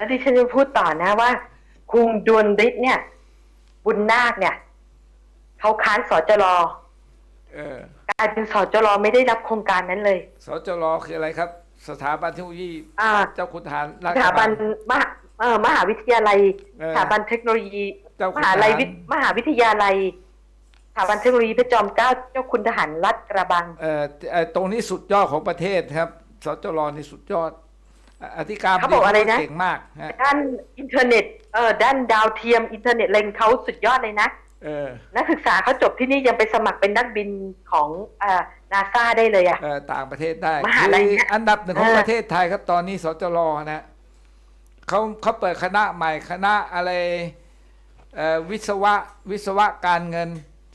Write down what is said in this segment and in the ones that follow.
แล้วที่ฉันจะพูดต่อนะว่าคุงดวนฤทธิ์เนี่ย บุญนาคเนี่ยเขาค้านสจรเออกลายเป็นสจรไม่ได้รับโครงการนั้นเลย สจรคืออะไรครับ สถาบันเทคโนโลยีอ่า เจ้าคุณทหารราสชถาบันบัลมหาเออมหาวิทยาลัยเออสถาบันเทคโนโลยี เจ้าคุณมหาลัยทหารวิทมหาวิทยาลัย สถาบันเทคโนโลยีพระจอมเกล้าเจ้าคุณทหารรัฐกระบัง เอ่อเอ่อตรงนี้สุดยอดของประเทศครับ สจรนี่สุดยอด อะอธิการเขาบอกอะไรนะ เก่งมากฮะด้านอินเทอร์เน็ตเออด้านดาวเทียมอินเทอร์เน็ตอะไรของเขาสุดยอดเลยนะ เออนักศึกษาเขาจบที่นี่ยังไปสมัครเป็นนักบินของอ่านาซาได้เลยอะ เอ่อต่างประเทศได้มหาลัยเนี่ยคืออันดับหนึ่งของเออ ประเทศไทยครับตอนนี้สจรนะเขาเขาเปิดคณะใหม่คณะอะไรเอ่อวิศวะวิศวะการเงิน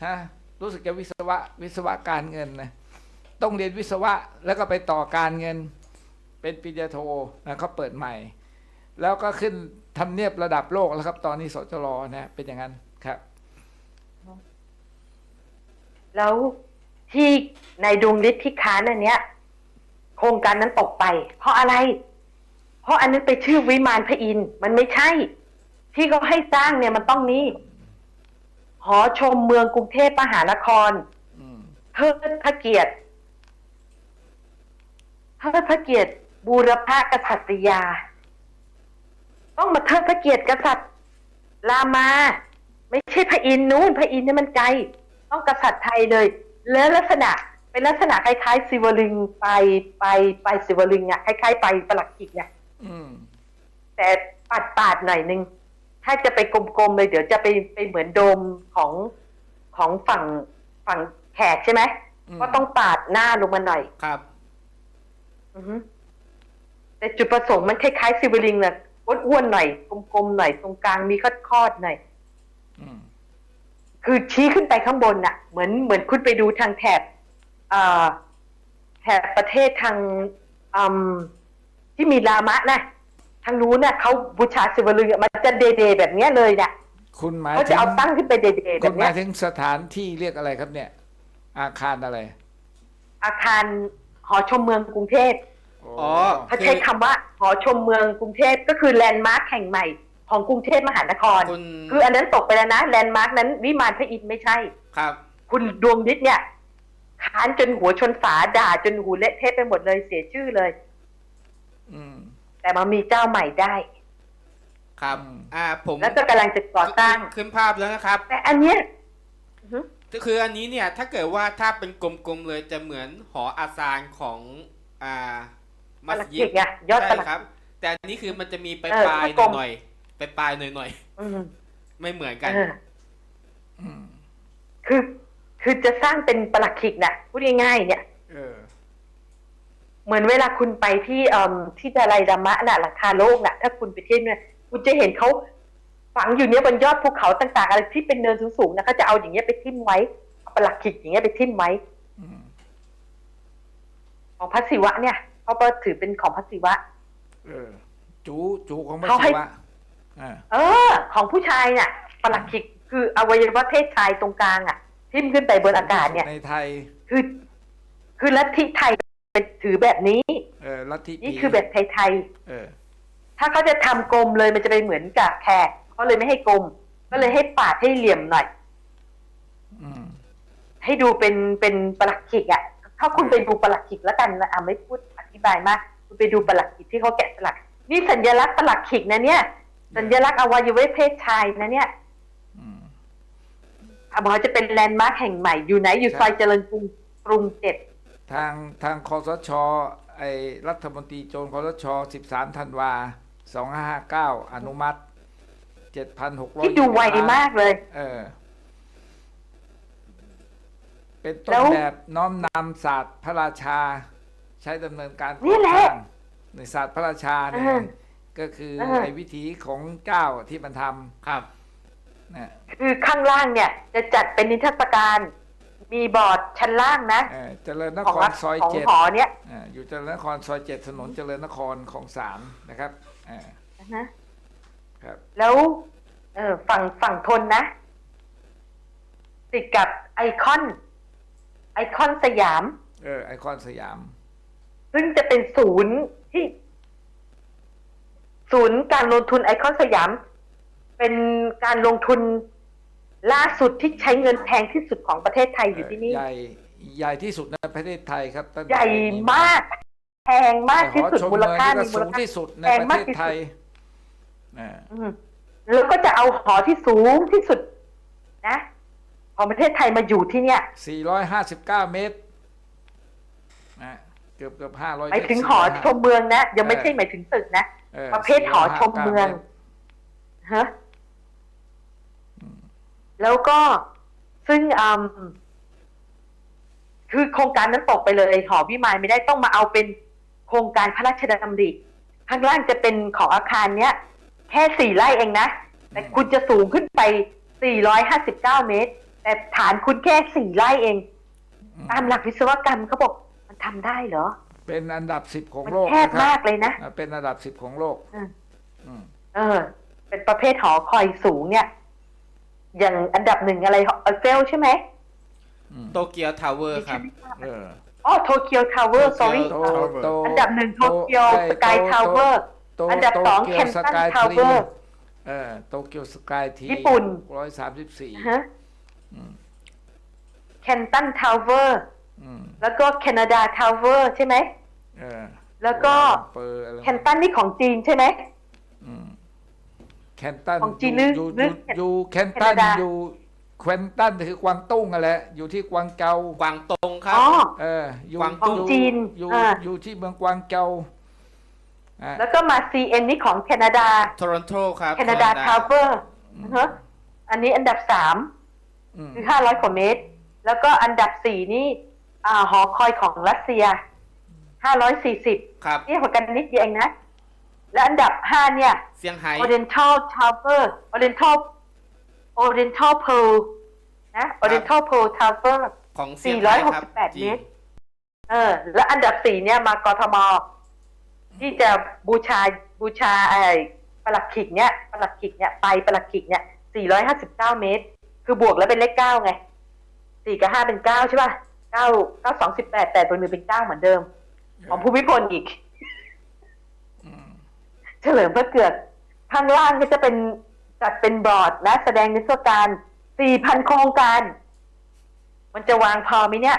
ฮะรู้สึกจะวิศวะวิศวะการเงินนะต้องเรียนวิศวะแล้วก็ไปต่อการเงิน เป็นปริญญาโทนะเขาเปิดใหม่ แล้วก็ขึ้นทำเนียบระดับโลกแล้วครับ ตอนนี้สจรนะเป็นอย่างนั้นครับ แล้วที่ในดวงฤทธิ์ที่ค้านอันเนี้ย โครงการนั้นตกไป เพราะอะไร เพราะอันนั้นไปชื่อวิมานพระอินทร์มันไม่ใช่ ที่เขาให้สร้างเนี่ยมันต้องนี้หอชมเมืองกรุงเทพมหานครอืมเทิดพระเกียรติเทิดพระเกียรติ บูรพกษัตริยา ต้องมาเทิดพระเกียรติกษัตริย์รามา ไม่ใช่พระอินทร์นู้นพระอินทร์เนี่ยมันไกล ต้องกษัตริย์ไทยเลย แล้วลักษณะเป็นลักษณะคล้ายๆศิวลึงไปไปไปศิวลึงอะคล้ายๆไปประหลักขิกเนี่ยอืมแต่ปาดปาดๆหน่อยนึง ถ้าจะไปกลมๆเลย เดี๋ยวจะไปไปเหมือนโดมของของฝั่งฝั่งแขกใช่ไหมอืมก็ต้องปาดหน้าลงมาหน่อยครับ อือฮึ แต่จุดประสงค์มันคล้ายๆซิวลิงน่ะอ้วนๆหน่อยกลมๆหน่อยตรงกลางมีคอดๆหน่อยอืมคือชี้ขึ้นไปข้างบนน่ะ เหมือนเหมือนคุณไปดูทางแถบเอ่อแถบประเทศทางอืมที่มีลามะนะทางนู้นน่ะเขาบูชาซิวลึงอะมันจะเดๆแบบเนี้ยเลยน่ะคุณหมายเขาถึจะงเอาตั้งขึ้นไปเดๆแบคุณบหเนี้มายยถึงสถานที่เรียกอะไรครับเนี่ย อาคารอะไร อาคารหอชมเมืองกรุงเทพ อ๋อเขาใช้คำว่าหอชมเมืองกรุงเทพก็คือแลนด์มาร์คแห่งใหม่ของกรุงเทพมหานคร คุณคืออันนั้นตกไปแล้วนะแลนด์มาร์คนั้นวิมานพระอินทร์ไม่ใช่ ครับ คุณดวงฤทธิ์เนี่ยค้านจนหัวชนฝาด่าจนหูเละเทะไปหมดเลยเสียชื่อเลย อืมแต่มามีเจ้าใหม่ได้ ครับอืมอ่าผมแล้วก็กำลังจะก่อสร้าง ขึ้นภาพแล้วนะครับ แต่อันเนี้ยอือฮึก็คืออันนี้เนี่ย ถ้าเกิดว่าถ้าเป็นกลมๆเลยจะเหมือนหออาซานของอ่าป มัลัสกยิขิดกไงยอดปใช่ลักครับ แต่อันนี้คือมันจะมีปลายเออปลายกลมหน่อยๆปลายปลายๆหน่อยอืมๆไม่เหมือนกันเอออืมคือคือจะสร้างเป็นปลักขิกน่ะพูดง่ายๆเนี่ยเออเหมือนเวลาคุณไปที่เอ่อที่ดาไลดามะน่ะหลังคาโลกน่ะ ถ้าคุณไปเที่ยวเนี่ยคุณจะเห็นเขาฝังอยู่เนี้ยบนยอดภูเขาต่างๆอะไรที่เป็นเนินสูงๆนะเขาจะเอาอย่างเงี้ยไปทิ่มไว้เอาปลักขิกอย่างเงี้ยไปทิ่มไว้อืมของพระศิวะเนี่ย เขาก็ถือเป็นของพระศิวะ เออ จูจูของพระเขาให้ ศิวะอ่าเออ ของผู้ชายเนี่ยปลักขิกคืออวัยวะเพศชายตรงกลางอะทิ่มขึ้นไปบนอากาศเนี่ย ในไทย คือ คือลัทธิไทยเป็นถือแบบนี้ เออลัทธินี่ผีคือแบบไทยเออ ๆถ้าเขาจะทำกลมเลยมันจะไปเหมือนกับแขกเขาเลยไม่ให้กลม ก็เลยให้ปาดให้เหลี่ยมหน่อย อืม ให้ดูเป็นเป็นปลักขิกอะ ถ้าคุณไปดูปลักขิกแล้วกันนะอะไม่พูดอ ธิบายมากคุณไปดูปลักขิกที่เขาแกะสลัก นี่สัญลักษณ์ปลักขิกนะเนี่ย สัญลักษณ์อวัยวะเพศชายนะเนี่ยอืมอะบอกว่าจะเป็นแลนด์มาร์คแห่งใหม่อยู่ไหนอยู่ใช่ซอยเจริญกรุงกรุงเจ็ดทางทางคอสชไอ้รัฐมนตรีโจรคอสช13ธันวา2559 อนุมัติ 7,600ที่ดูไวมากเลย เออ เป็นต้แล้นวแบบน้อมนำศาสตร์พระราชา ใช้ดำเนินการนี่แหละก่อสร้างในศาสตร์พระราชาเนี่ยเออก็คือเออไอ้วิถีของเจ้าที่มันทครับำนะ คือข้างล่างเนี่ยจะจัดเป็นนิทรรศการมีบอร์ดชั้นล่างนะ เออเจริญนของครรัฐซอยของเจ็ดหอเนี่ยอ่าอยู่เจริญนครซอยเจ็ดถนนเจริญนครของสามนะครับอ่านะฮะครับแล้วเออฝั่งฝั่งทนนะ ติดกับไอคอน ไอคอนสยาม เออไอคอนสยาม ซึ่งจะเป็นศูนย์ที่ศศูนย์การลงทุนไอคอนสยาม เป็นการลงทุนล่าสุดที่ใช้เงินแพงที่สุดของประเทศไทยอยู่ที่นี่ใหญ่ใหญ่ที่สุดในประเทศไทยครับตั้งแต่ใหญ่มากแพงมากที่สุดหอชมูลค่าเมืมีองมูนี่ลก็สูงค่าที่สุดในแพงประมาเทกศที่สุดไทยอ่าอืมแล้วก็จะเอาหอที่สูงที่สุดนะของประเทศไทยมาอยู่ที่เนี่ย 459 เมตรนะ เกือบเกือบ500หมายถึงหอชมเมืองนะยังไม่ใช่หมายถึงตึกนะออประเภทหอชมเมือง459ฮะแล้วก็ซึ่งอืมคือโครงการนั้นตกไปเลย หอพิมายไม่ได้ต้องมาเอาเป็นโครงการพระราชดำริข้างล่างจะเป็นของอาคารเนี้ย แค่สี่ไร่เองนะแต่คุณจะสูงขึ้นไป 459 เมตร แต่ฐานคุณแค่สี่ไร่เอง ตามหลักวิศวกรรมเขาบอกมัน ทำได้เหรอ เป็นอันดับ10ของมันโลกแคบนะคมารับกเลยนะ อ่าเป็นอันดับ10ของโลกอืม อืมเออ เป็นประเภทหอคอยสูงเนี่ย อย่างอันดับหนึ่งอะไรเอเฟลใช่ไหมอืมโตเกียวทาวเวอร์ครับ เออ อ๋อโตเกียวทาวเวอร์ sorry โต Tower โตอันดับหนึ่งโตเกียวไสกายทาวเวอร์ โตอันดับสองโตกียว Kenton Sky Tower Tree เออโตเกียวสกายทีญี่ปุ่น ร้อยสามสิบสี่ฮะ อืม แคนตันทาวเวอร์อืม แล้วก็แคนาดาทาวเวอร์ใช่ไหมเออแล้วก็เปอร์อะไรแคนตันนี่ของจีนใช่ไหมอืมแคนตันของจีนหรืออยู่หรืออยู่อยู่แคนตันแคนาดาอยู่แควนตันคือกวางตุ้งอะไรอยู่ที่กวางเจากวางตงครับอ๋อเอออยู่กวางตุ้งของจีนอยู่อ่าอยู่ที่เมืองกวางเจากอะแล้วก็มา CN นี่ของแคนาดาโทรอนโตครับแคนาดาทาวเวอร์ฮะอันนี้อันดับสามอืมคือห้าร้อยกว่าเมตร แล้วก็อันดับสี่นี่ อ่าหอคอยของรัสเซียห้าร้อยสี่สิบครับนี่หัวกันนิดเดียวเองนะ และอันดับห้าเนี่ย เซี่ยงไฮ้ Oriental Tower Oriental Oriental Pearl นะ Oriental Pearl Tower ของเซี่ยงไฮ้ครับ468จีเมนตร เออ และอันดับสี่เนี่ยมากทม ที่จะบูชาบูชาไอ้ปลักขิกเนี่ยปลักขิกเนี่ยไปปลักขิกเนี่ย 459 เมตร คือบวกแล้วเป็นเลขเก้าไงสี่กับห้าเป็นเก้าใช่ป่ะ เก้าเก้าสองสิบแปดแปดบนมือเป็นเก้าเหมือนเดิม ของภูมิพลอีกอืมเฉลิมพระเกียรติข้างล่างก็จะเป็นจัดเป็นบอร์ดและแสดงนิทรรศการ4,000โครงการ มันจะวางพอไหมเนี่ย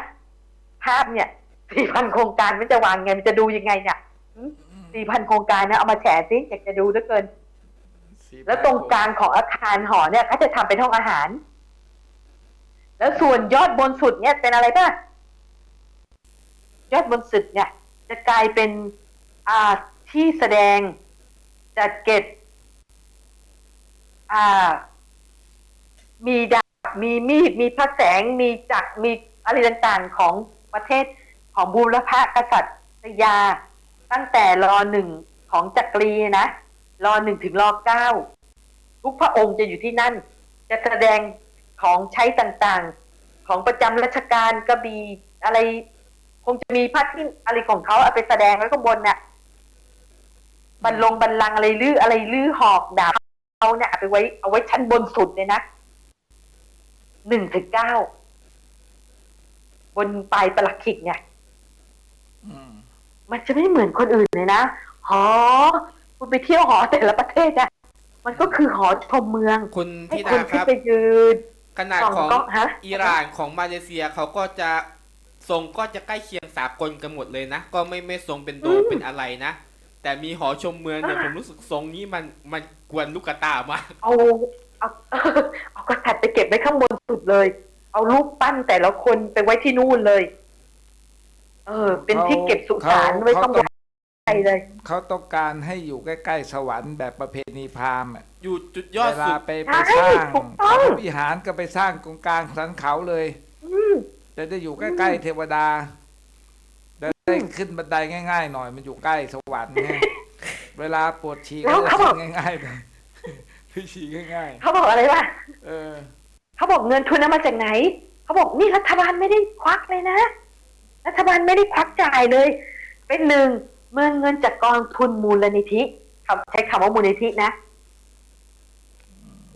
ภาพเนี่ย4,000โครงการมันจะวางไง มันจะดูยังไงเนี่ยหืม4,000โครงการเนี่ยเอามาแฉสิอยากจะดูเหลือเกินสี่แล้วตรงกลางของอาคารหอเนี่ยเขาจะทำเป็นห้องอาหาร แล้วส่วนยอดบนสุดเนี่ยเป็นอะไรป่ะยอดบนสุดเนี่ย จะกลายเป็นอ่าที่แสดงจัดเก็บอ่า มีดาบมีมีดมีพระแสงมีจักรมีอะไรต่างๆของประเทศของบูรพกษัตริยา ตั้งแต่รอหนึ่งของจักรีนะรอหนึ่งถึงรอเก้าทุกพระองค์จะอยู่ที่นั่น จะแสดง ของใช้ต่างๆ ของประจำราชการกระบี่อะไร คงจะมีพระที่อะไรของเขาเอาไปแสดงไว้ข้างบนเนี่ยบรรลงบรรลังก์อะไรลืออะไรลือหอกดาบเอาเนี่ยเอาไปไว้เอาไว้ชั้นบนสุดเลยนะหนึ่งถึงเก้าบนปลายประหลักขิกเนี่ยอืมมันจะไม่เหมือนคนอื่นเลยนะหอคุณไปเที่ยวหอแต่ละประเทศอะมันก็คือหอชมเมือง คุณให้ธิคุดาณคขึ้นรับไปยืน ขนาดส่องของกล้องฮะอิหร่านของมาเลเซียเขาก็จะทรงก็จะใกล้เคียงสากลกันหมดเลยนะ ก็ไม่ไม่ทรงเป็นโดมเป็นอะไรนะ แต่มีหอชมเมืองเนี่ยผมรู้สึกทรงนี้มันมันกวนลูกตามากเอาเอาเอากระถัดไปเก็บไว้ข้างบนสุดเลย เอารูปปั้นแต่ละคนไปไว้ที่นู่นเลย เออ เป็นที่เก็บสุสานไว้ข้างบน ไปเลยเขาต้องการให้อยู่ใกล้ๆสวรรค์แบบประเพณีพราหมณ์อะอยู่จุดยอดเวลาสุดไปใช่ไปสร้างถูกต้องพระวิหารก็ไปสร้างตรงกลางสันเขาเลย อืม จะได้อยู่ใกล้ๆเทวดาจะได้ขึ้นบันไดง่ายๆหน่อย มันอยู่ใกล้สวรรค์ไงเวลาปวดฉี่แล้วก็เขาบอกจะง่ายๆหน่อยไปฉี่ง่ายเขาบอกอะไรวะๆ เออ เขาบอกเงินทุนเอามาจากไหน เขาบอกนี่รัฐบาลไม่ได้ควักเลยนะ รัฐบาลไม่ได้ควักจ่ายเลย เป็นหนึ่ง เมื่อเงินจากกองทุนมูลนิธิคำใช้คำว่ามูลนิธินะ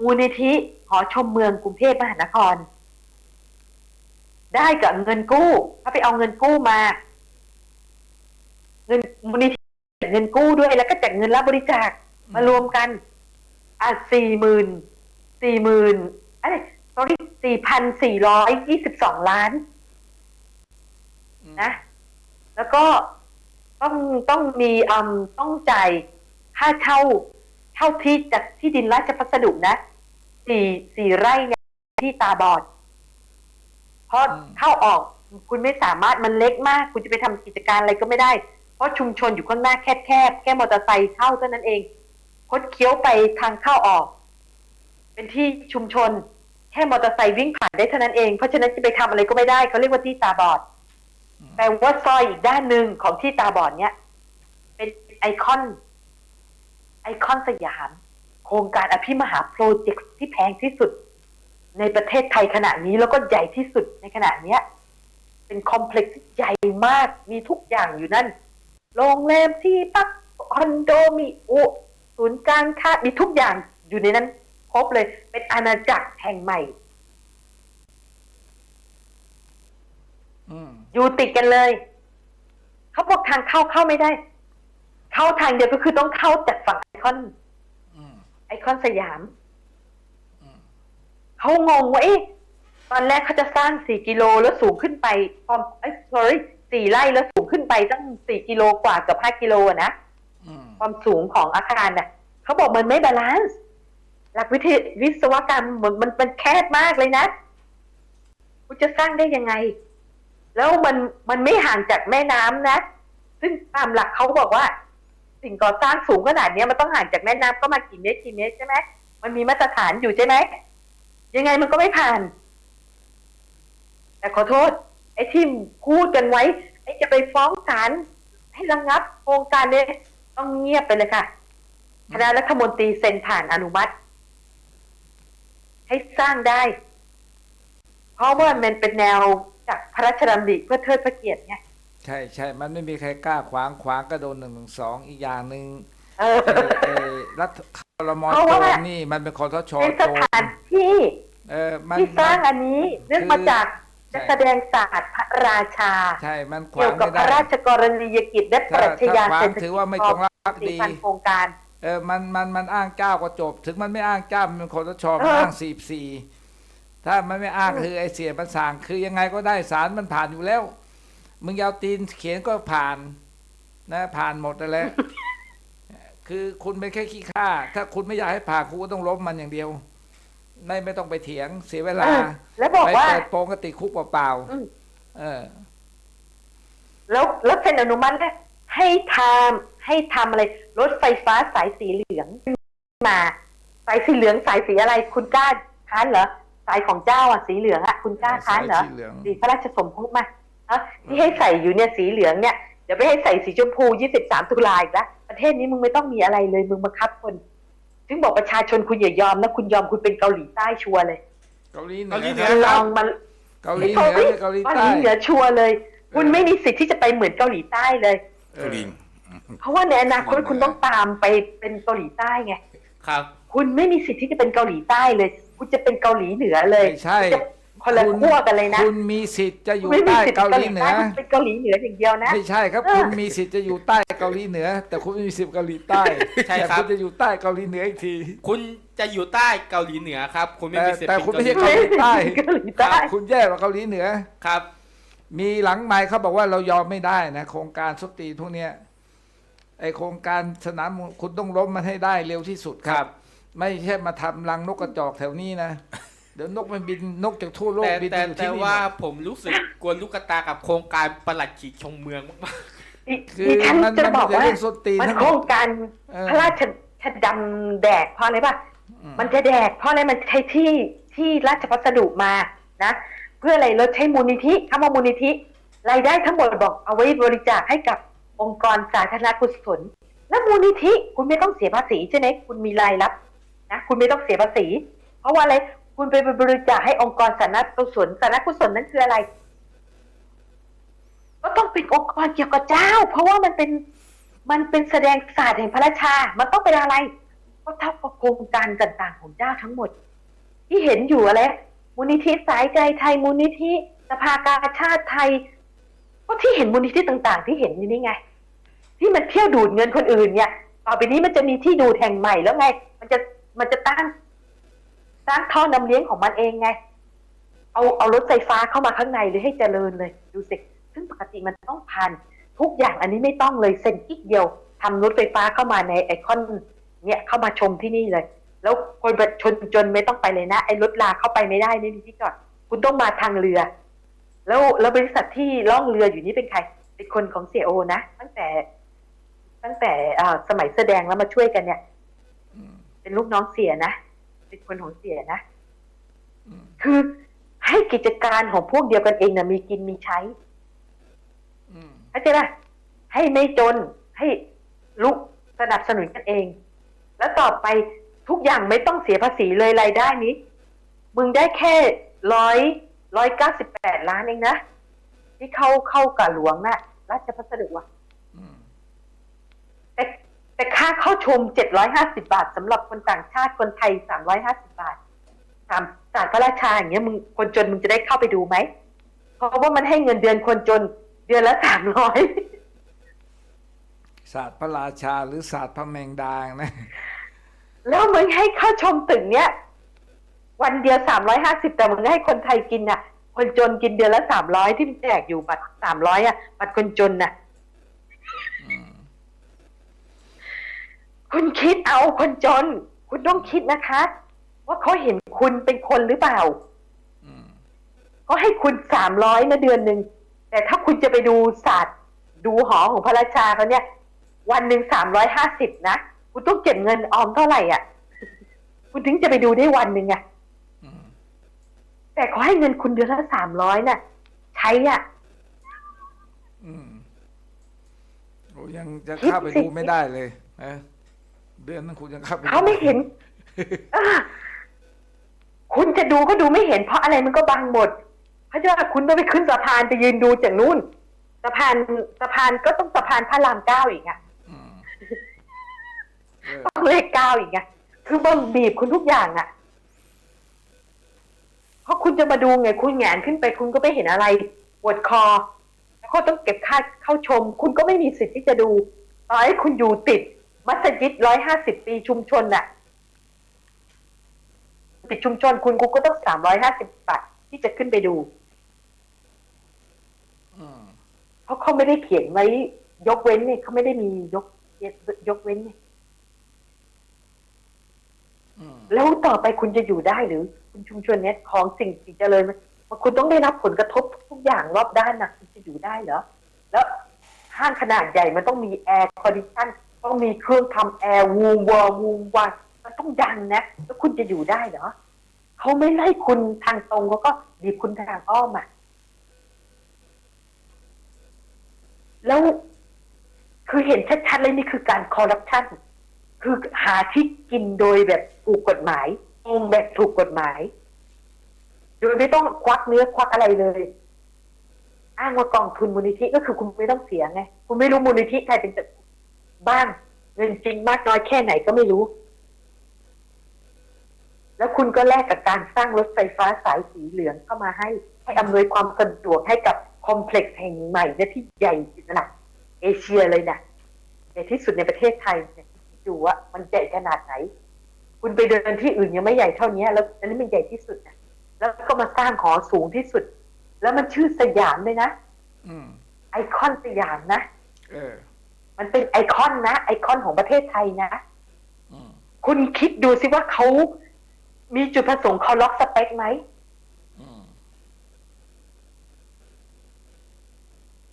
มูลนิธิหอชมเมืองกรุงเทพมหานคร ได้กับเงินกู้เขาไปเอาเงินกู้มา เงินมูลนิธิแจกเงินกู้ด้วยแล้วก็แจกเงินรับบริจาคมารวมกัน อะสี่หมื่นสี่หมื่นอะไร sorry สี่พันสี่ร้อยยี่สิบสองล้าน นะ แล้วก็ ต้องต้องมีอืมต้องจ่ายค่าเช่าเช่าที่จากที่ดินราชพัสดุนะสี่สี่ไร่เนี่ยที่ตาบอด เพราะอืมเข้าออกคุณไม่สามารถมันเล็กมาก คุณจะไปทำกิจการอะไรก็ไม่ได้ เพราะชุมชนอยู่ข้างหน้าแคบแคบๆแค่มอเตอร์ไซค์เข้าเท่านั้นเองคดเคี้ยวไปทางเข้าออก เป็นที่ชุมชน แค่มอเตอร์ไซค์วิ่งผ่านได้เท่านั้นเอง เพราะฉะนั้นจะไปทำอะไรก็ไม่ได้เขาเรียกว่าที่ตาบอด แต่ว่าซอยอีกด้านหนึ่งของที่ตาบอดเนี่ย เป็นไอคอน ไอคอนสยาม โครงการอภิมหาโปรเจกต์ที่แพงที่สุด ในประเทศไทยขณะนี้แล้วก็ใหญ่ที่สุดในขณะเนี้ย เป็นคอมเพล็กซ์ที่ใหญ่มากมีทุกอย่างอยู่นั่นโรงแรมที่พักคอนโดมีอุศูนย์การค้ามีทุกอย่างอยู่ในนั้นครบเลย เป็นอาณาจักรแห่งใหม่ อืมอยู่ติดกันเลย เขาบอกทางเข้าเข้าไม่ได้ เข้าทางเดียวก็คือต้องเข้าจากฝั่งไอคอนอืมไอคอนสยามอืมเขางงว่าเอ๊ะตอนแรกเขาจะสร้างสี่กิโลแล้วสูงขึ้นไปความเอ้ย sorry สี่ไร่แล้วสูงขึ้นไปตั้งสี่กิโลกว่าเกับห้ากิโลอะนะอืมความสูงของอาคารน่ะเขาบอกมันไม่บาลานซ์หลักวิทยวิศวกรรมมันมันมันแคบมากเลยนะคุณจะสร้างได้ยังไง แล้วมันมันไม่ห่างจากแม่น้ำนะ ซึ่งตามหลักเขาบอกว่า สิ่งก่อสร้างสูงขนาดนี้มันต้องห่างจากแม่น้ำก็มากี่เมตรกี่เมตรใช่ไหมมันมีมาตรฐานอยู่ใช่ไหมยังไงมันก็ไม่ผ่าน แต่ขอโทษ ไอ้ที่พูดกันไว้ ไอ้จะไปฟ้องศาลให้ระงับโครงการเนี้ต้องเงียบไปเลยค่ะคณะรัฐมนตรีเซ็นผ่านอนุมัติ ให้สร้างได้ เพราะว่ามันเป็นแนว จากพระราชดำริเพื่อเทิดพระเกียรติไงใช่ใช่ มันไม่มีใครกล้าขวางขวางก็โดนหนึ่งหนึ่งสองอีกอย่างหนึ่งเออเอ่อเอ่อรัฐคอรมอเพราะโจว่ารนี่มันเป็นคอทชเป็นโจสรถานที่เออมันที่สร้างอันนี้เนื่องมาจากใช่จะแสดงศาสตร์พระราชา ใช่ มันขเกี่วายงวกับไม่พได้ระราชกรณียกิจและปถ้ารัชญาถ้าขวาเศงรษฐกิจถือว่าไม่จงรักสี่ดีพันโครงการ เออ มัน มัน มันอ้างเจ้าก็จบ ถึงมันไม่อ้างเจ้ามันเป็นคอทชมันเอออ้างสี่สี่ ถ้ามันไม่อ้างคือไอเสียมันสั่งคือยังไงก็ได้สารมันผ่านอยู่แล้ว มึงยาวตีนเขียนก็ผ่านนะผ่านหมดนั่นแหละคือคุณเป็นแค่ขี้ข้าถ้าคุณไม่อยากให้ผ่านคุณก็ต้องล้มมันอย่างเดียวไม่ไม่ต้องไปเถียงเสียเวลาเออแล้วบอกไปว่าเปิดโปงกติดคุกเปล่าอืมๆเออ แล้วแล้วเซ็นอนุมัติให้ให้ทำให้ทำอะไร รถไฟฟ้าสายสีเหลืองมา สายสีเหลืองสายสีอะไร คุณกล้าค้านเหรอ สายของเจ้าอะสีเหลืองอะคุณกล้าค้านเหรอสายสีเหลืองสีพระราชสมภพมาฮะที่ให้ใส่อยู่เนี่ยสีเหลืองเนี่ยเดี๋ยวไปให้ใส่สีชมพูยี่สิบสามตุลาอีกแล้วประเทศนี้มึงไม่ต้องมีอะไรเลยมึงบังคับคนถึงบอกประชาชนคุณอย่ายอมนะคุณยอมคุณเป็นเกาหลีใต้ชัวร์เลยเกาหลีเหนืเกาหลีเหนืออลองมาเกาหลีเหนือเกาหลีเกาหใต้ลีเหนือชัวร์เลย คุณไม่มีสิทธิ์ที่จะไปเหมือนเกาหลีใต้เลยเออเกาหลีเพราะว่าในอนาคตคุณต้องตามไปเป็นเกาหลีใต้ไงครับ คุณไม่มีสิทธิ์ที่จะเป็นเกาหลีใต้เลย คุณจะเป็นเกาหลีเหนือเลยไม่ใช่ คุณจะคนละขั้วกันเลยนะคุณมีสิทธิ์จะอยู่ไม่มีใต้สิทธิ์เกาหลีเหนือใต้คุณเป็นเกาหลีเหนืออย่างเดียวนะ ไม่ใช่ครับเออคุณมีสิทธิ์จะอยู่ใต้เกาหลีเหนือ แต่คุณไม่มีสิทธิ์เกาหลีใต้ใช่ครับ แต่คุณจะอยู่ใต้เกาหลีเหนืออีกทีคุณจะอยู่ใต้เกาหลีเหนือครับ คุณไม่แต่มีสิทธิ์แต่เป็นคุณเกาไม่หลีใช่เหนือเกาหลีใต้เกาหลีใต้ คุณแย่กว่าเกาหลีเหนือ ครับ มีหลังไม้เขาบอกว่าเรายอมไม่ได้นะโครงการสตรีพวกเนี้ยไอโครงการสนามมวยคุณต้องล้มมันให้ได้เร็วที่สุดคครัรับ บ ไม่ใช่มาทำรังนกกระจอกแถวนี้นะเดี๋ยวนกมันบินนกจากทั่วโลกแต่บินแต่มาอยู่แต่ที่นี่หมว่าดผมรู้สึกกวนลูกกระตากับโครงการประหลัดขีดชมเมืองมากดิคือดิฉันมันจะมันบอกจะว่า เรื่องส้นตีนมันทั้งโคหรมงดการเออ พระราชชดำแดกเพราะอะไรป่ะ อืมมันจะแดกเพราะอะไรมันใช้ที่ที่ราชพัสดุมานะ เพื่ออะไรเราใช้มูลนิธิคำว่ามูลนิธิรายได้ทั้งหมดบอกเอาไว้บริจาคให้กับองค์กรสาธารณกุศล และมูลนิธิคุณไม่ต้องเสียภาษีใช่ไหมคุณมีรายรับ นะคุณไม่ต้องเสียภาษี เพราะว่าอะไรคุณไปบริจาคให้องค์กรสาธารณกุศลสาธารณกุศลนั้นคืออะไร ก็ต้องเป็นองค์กรเกี่ยวกับเจ้า เพราะว่ามันเป็นมันเป็นแสดงศาสตร์แห่งพระราชา มันต้องเป็นอะไร ก็เท่ากับโครงการต่างๆของเจ้าทั้งหมด ที่เห็นอยู่อะไรมูลนิธิสายใจไทยมูลนิธิสภากาชาติไทยก็ที่เห็นมูลนิธิต่างๆ ที่เห็นอยู่นี่ไง ที่มันเที่ยวดูดเงินคนอื่นเนี่ยต่อไปนี้มันจะมีที่ดูดแห่งใหม่แล้วไง มันจะ มันจะตั้งสร้างท่อนำเลี้ยงของมันเองไง เอาเอารถไฟฟ้าเข้ามาข้างในเลยให้เจริญเลย ดูสิ ซึ่งปกติมันต้องผ่านทุกอย่างอันนี้ไม่ต้องเลยเซ็นกิ๊กเดียวทำรถไฟฟ้าเข้ามาในไอคอน เนี่ยเข้ามาชมที่นี่เลย แล้วคนชนจนไม่ต้องไปเลยนะ ไอรถลาเข้าไปไม่ได้ไม่มีที่จอด คุณต้องมาทางเรือ แล้วแล้วบริษัทที่ล่องเรืออยู่นี่เป็นใคร เป็นคนของเสียโอนะ ตั้งแต่ ตั้งแต่สมัยแสดงแล้วมาช่วยกันเนี่ย เป็นลูกน้องเสียนะเป็นคนของเสียนะอืมคือให้กิจการของพวกเดียวกันเองนะมีกินมีใช้อืมเข้าใจป่ะให้ไม่จนให้ลุกสนับสนุนกันเอง แล้วต่อไปทุกอย่างไม่ต้องเสียภาษีเลยรายได้นี้ มึงได้แค่ร้อยร้อยเก้าสิบแปดล้านเองนะที่เข้าเข้ากับหลวงน่ะราชพัสดุอะอืมแต่ แต่ค่าเข้าชมเจ็ดร้อยห้าสิบาทสำหรับคนต่างชาติคนไทยสามร้อยห้าสิบาทสามศาสตร์พระราชาอย่างเงี้ยมึงคนจนมึงจะได้เข้าไปดูไหม เพราะว่ามันให้เงินเดือนคนจนเดือนละสามร้อยศาสตร์พระราชาหรือศาสตร์พระแมงดางนะ แล้วมึงให้เข้าชมตึกเนี้ย วันเดียวสามร้อยห้าสิบแต่มึงให้คนไทยกินน่ะ คนจนกินเดือนละสามร้อยที่มันแจกอยู่บัตรสามร้อยอะบัตรคนจนน่ะ อืม คุณคิดเอาคนจน คุณต้องคิดนะคะ ว่าเขาเห็นคุณเป็นคนหรือเปล่าอืมเขาให้คุณสามร้อยนะเดือนหนึ่งแต่ถ้าคุณจะไปดูศาสตร์ดูหอของพระราชาเขาเนี่ย วันหนึ่งสามร้อยห้าสิบนะคุณต้องเก็บเงินออมเท่าไหร่อะ คุณถึงจะไปดูได้วันหนึ่งอะอืมแต่เขาให้เงินคุณเดือนละสามร้อยน่ะ ใช้อะอืมโอ้ยังจะคิดเข้าไปสิดูไม่ได้เลยเออเดือนนึงคุณยังเข้าไปเขาไม่เห็นเออคุณจะดูก็ดูไม่เห็นเพราะอะไรมันก็บังหมดเพราะว่าคุณต้องไปขึ้นสะพานไปยืนดูจากนู่นสะพานสะพานก็ต้องสะพานพระรามเก้าอีกอะอืมเออต้องเลขเก้าอีกอะคือบังบีบคุณทุกอย่างอะเพราะคุณจะมาดูไงคุณแหงนขึ้นไปคุณก็ไม่เห็นอะไรปวดคอ แล้วก็ต้องเก็บค่าเข้าชม คุณก็ไม่มีสิทธิ์ที่จะดูต่อให้คุณอยู่ติด มัสยิดร้อยห้าสิบปีชุมชนน่ะติดชุมชนคุณกูก็ต้องสามร้อยห้าสิบบาทที่จะขึ้นไปดูอืมเพราะเขาไม่ได้เขียนไว้ ยกเว้นเนี่ยเขาไม่ได้มียกยกเว้นเนี่ยอืมแล้วต่อไปคุณจะอยู่ได้หรือ คุณชุมชนเนี้ยของสิ่งสิ่งเจริญมันมันคุณต้องได้รับผลกระทบทุกอย่างรอบด้านนะคุณจะอยู่ได้เหรอแล้วห้างขนาดใหญ่มันต้องมีแอร์คอนดิชัน ต้องมีเครื่องทำแอร์วูมวอวูมวันมันต้องดังนะแล้วคุณจะอยู่ได้เหรอเขาไม่ไล่คุณทางตรงเขาก็ดีบคุณทางอ้อมอะแล้วคือเห็นชัดๆเลยนี่คือการคอร์รัปชันคือหาที่กินโดยแบบถูกกฎหมายโกงแบบถูกกฎหมาย โดยไม่ต้องควักเนื้อควักอะไรเลย อ้างว่ากองทุนมูลนิธิก็คือคุณไม่ต้องเสียไง คุณไม่รู้มูลนิธิใครเป็น บ้างเงินจริงมากน้อยแค่ไหนก็ไม่รู้ แล้วคุณก็แลกกับการสร้างรถไฟฟ้าสายสีเหลืองเข้ามาให้ ให้อำนวยความสะดวกให้กับคอมเพล็กซ์แห่งใหม่เนี่ยที่ใหญ่ที่สุดระดับเอเชียเลยนะใหญ่ที่สุดในประเทศไทยเนี่ยดูว่ามันใหญ่ขนาดไหน คุณไปเดินที่อื่นยังไม่ใหญ่เท่านี้แล้วอันนี้มันใหญ่ที่สุดนะแล้วก็มาสร้างหอสูงที่สุด แล้วมันชื่อสยามเลยนะอืมไอคอนสยามนะเออ มันเป็นไอคอนนะ ไอคอนของประเทศไทยนะอืมคุณคิดดูสิว่าเขามีจุดประสงค์เขาล็อกสเปคไหมอืม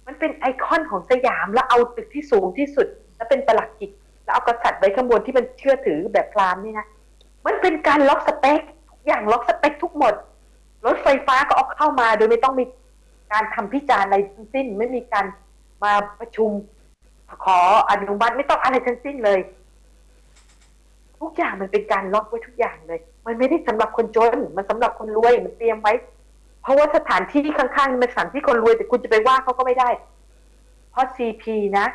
มันเป็นไอคอนของสยามแล้วเอาตึกที่สูงที่สุด แล้วเป็นประหลักกิจแล้วเอากษัตริย์ไว้ข้างบนที่มันเชื่อถือแบบพราหมณ์นี่นะมันเป็นการล็อกสเปคทุกอย่างล็อกสเปคทุกหมดรถไฟฟ้าก็เอาเข้ามาโดยไม่ต้องมีการทำพิจารณ์อะไรทั้งสิ้น ไม่มีการมาประชุม ขออนุมัติไม่ต้องอะไรทั้งสิ้นเลย ทุกอย่างมันเป็นการล็อกไว้ทุกอย่างเลย มันไม่ได้สำหรับคนจน มันสำหรับคนรวยมันเตรียมไว้ เพราะว่าสถานที่ข้างๆมันสถานที่คนรวยแต่คุณจะไปว่าเขาก็ไม่ได้ เพราะซีพีนะ